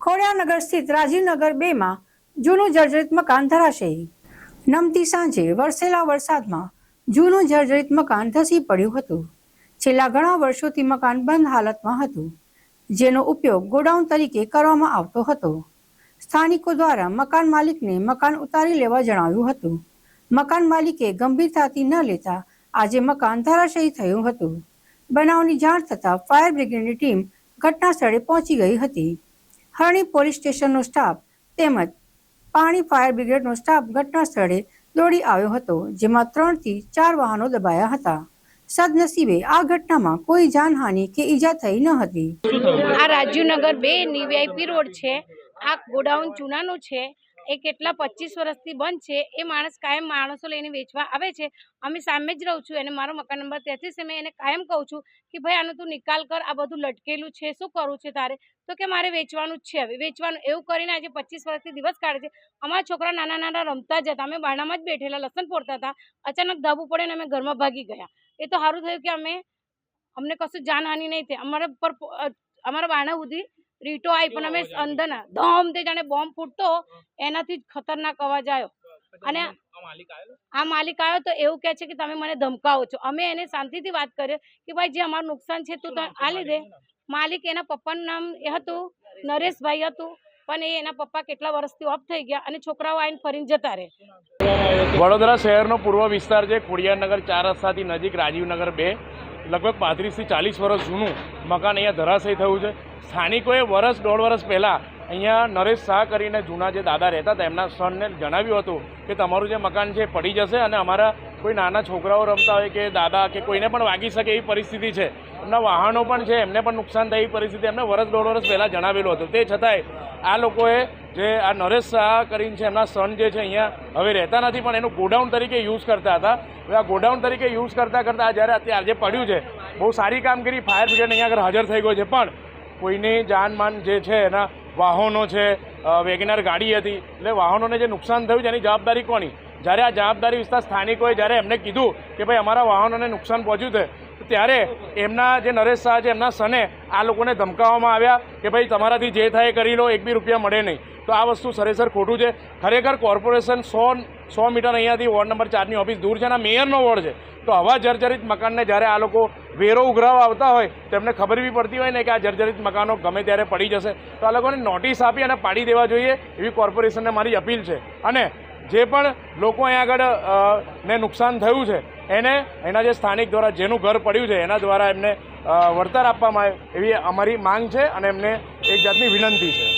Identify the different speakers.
Speaker 1: ખોડિયાનગર સ્થિત રાજીવનગર બેમાં જૂનું જર્જરિત મકાન ધરાશયી નમતી સાંજે વરસેલા વરસાદમાં જૂનું જર્જરિત મકાન ધસી પડ્યું હતું. છેલ્લા ઘણા વર્ષોથી મકાન બંધ હાલતમાં હતું, જેનો ઉપયોગ ગોડાઉન તરીકે કરવામાં આવતો હતો. સ્થાનિકો દ્વારા મકાન માલિકને મકાન ઉતારી લેવા જણાવ્યું હતું. મકાન માલિકે ગંભીરતાથી ન લેતા આજે મકાન ધરાશયી થયું હતું. બનાવની જાણ થતાં ફાયર બ્રિગેડની ટીમ ઘટના સ્થળે પહોંચી ગઈ હતી. હરણી પોલીસ સ્ટેશનનો સ્ટાફ તેમજ પાણી ફાયર બ્રિગેડનો સ્ટાફ ઘટના સ્થળે દોડી આવ્યો હતો, જેમાં ત્રણથી ચાર વાહનો દબાયા હતા. સદનસીબે આ ઘટનામાં કોઈ જાનહાનિ કે ઈજા થઈ ન હતી.
Speaker 2: આ રાજીવનગર બે વીઆઈપી રોડ છે, આ ગોડાઉન ચૂનાનું છે એ કેટલા પચીસ વર્ષથી બંધ છે, એ માણસ કાયમ માણસો લઈને વેચવા આવે છે. અમે સામે જ રહું છું અને મારો મકાન નંબર તેથી છે, મેં એને કાયમ કહું છું કે ભાઈ આનું તું નિકાલ કર, આ બધું લટકેલું છે, શું કરવું છે તારે? તો કે મારે વેચવાનું જ છે હવે. વેચવાનું એવું કરીને આજે પચીસ વર્ષથી દિવસ કાઢે છે. અમારા છોકરા નાના નાના રમતા જ હતા. અમે બારણામાં જ બેઠેલા લસણ પોરતા હતા. અચાનક ધાબુ પડે ને અમે ઘરમાં ભાગી ગયા. એ તો સારું થયું કે અમે, અમને કશું જાનહાનિ નહીં થઈ અમારા પર અમારા બારણા સુધી રીટો આવી પણ અમે અંદરના. ધમ તે જાણે બોમ્બ ફૂટતો એનાથી જ ખતરનાક અવાજ આવ્યો. અને આ માલિક આવ્યો તો એવું કહે છે કે તમે મને ધમકાવો છો. અમે એને શાંતિથી વાત કરીએ કે ભાઈ જે અમારું નુકસાન છે તું આ લીધે માલિક એના પપ્પાનું નામ એ હતું નરેશભાઈ. હતું પણ એ એના પપ્પા કેટલા વર્ષથી ઓફ થઈ ગયા અને છોકરાઓ આવીને ફરીને જતા રહે.
Speaker 3: વડોદરા શહેરનો પૂર્વ વિસ્તાર છે ખોડિયારનગર ચાર રસ્તાથી નજીક રાજીવનગર બે. લગભગ પાંત્રીસથી ચાલીસ વર્ષ જૂનું મકાન અહીંયા ધરાશય થયું છે. સ્થાનિકોએ વર્ષ દોઢ વર્ષ પહેલાં અહીંયા નરેશ શાહ કરીને જૂના જે દાદા રહેતા હતા, એમના સનને જણાવ્યું હતું કે તમારું જે મકાન છે પડી જશે અને અમારા કોઈ નાના છોકરાઓ રમતા હોય કે દાદા કે કોઈને પણ વાગી શકે એવી પરિસ્થિતિ છે. એમના વાહનો પણ છે, એમને પણ નુકસાન થાય એવી પરિસ્થિતિ એમને વર્ષ દોઢ વર્ષ પહેલાં જણાવેલું હતું. તે છતાંય આ લોકોએ જે આ નરેશ શાહ કરીને છે, એમના સન જે છે અહીંયા હવે રહેતા નથી, પણ એનું ગોડાઉન તરીકે યુઝ કરતા હતા. હવે આ ગોડાઉન તરીકે યુઝ કરતાં કરતાં આ જ્યારે અત્યારે આજે પડ્યું છે, બહુ સારી કામગીરી ફાયર બ્રિગેડ અહીંયા આગળ હાજર થઈ ગયો છે. પણ કોઈની જાનમાન જે છે એના વાહનો છે વેગેનાર ગાડી હતી. એટલે વાહનોને જે નુકસાન થયું છે એની જવાબદારી કોની? જ્યારે આ જવાબદારી વિસ્તાર સ્થાનિકોએ જ્યારે એમને કીધું કે ભાઈ અમારા વાહનોને નુકસાન પહોંચ્યું છે ત્યારે એમના જે નરેશ શાહ છે, એમના સને આ લોકોને ધમકાવવામાં આવ્યા કે ભાઈ તમારાથી જે થાય કરી લો, એક બી રૂપિયા મળે નહીં. તો આ વસ્તુ સરેસર ખોટું છે. ખરેખર કોર્પોરેશન સો સો મીટર અહીંયાથી વોર્ડ નંબર ચારની ઓફિસ દૂર છે અને મેયરનો વોર્ડ છે. તો આવા જર્જરિત મકાનને જ્યારે આ લોકો વેરો ઉઘરાવા આવતા હોય તેમને ખબર બી પડતી હોય ને કે આ જર્જરિત મકાનો ગમે ત્યારે પડી જશે. તો આ લોકોને નોટિસ આપી અને પાડી દેવા જોઈએ એવી કોર્પોરેશનને મારી અપીલ છે. અને જે પણ લોકો અહીંયા આગળ ને નુકસાન થયું છે એને એના જે સ્થાનિક દ્વારા જેનું ઘર પડ્યું છે, એના દ્વારા એમને વળતર આપવામાં આવે એવી અમારી માંગ છે અને એમને એક જાતની વિનંતી છે.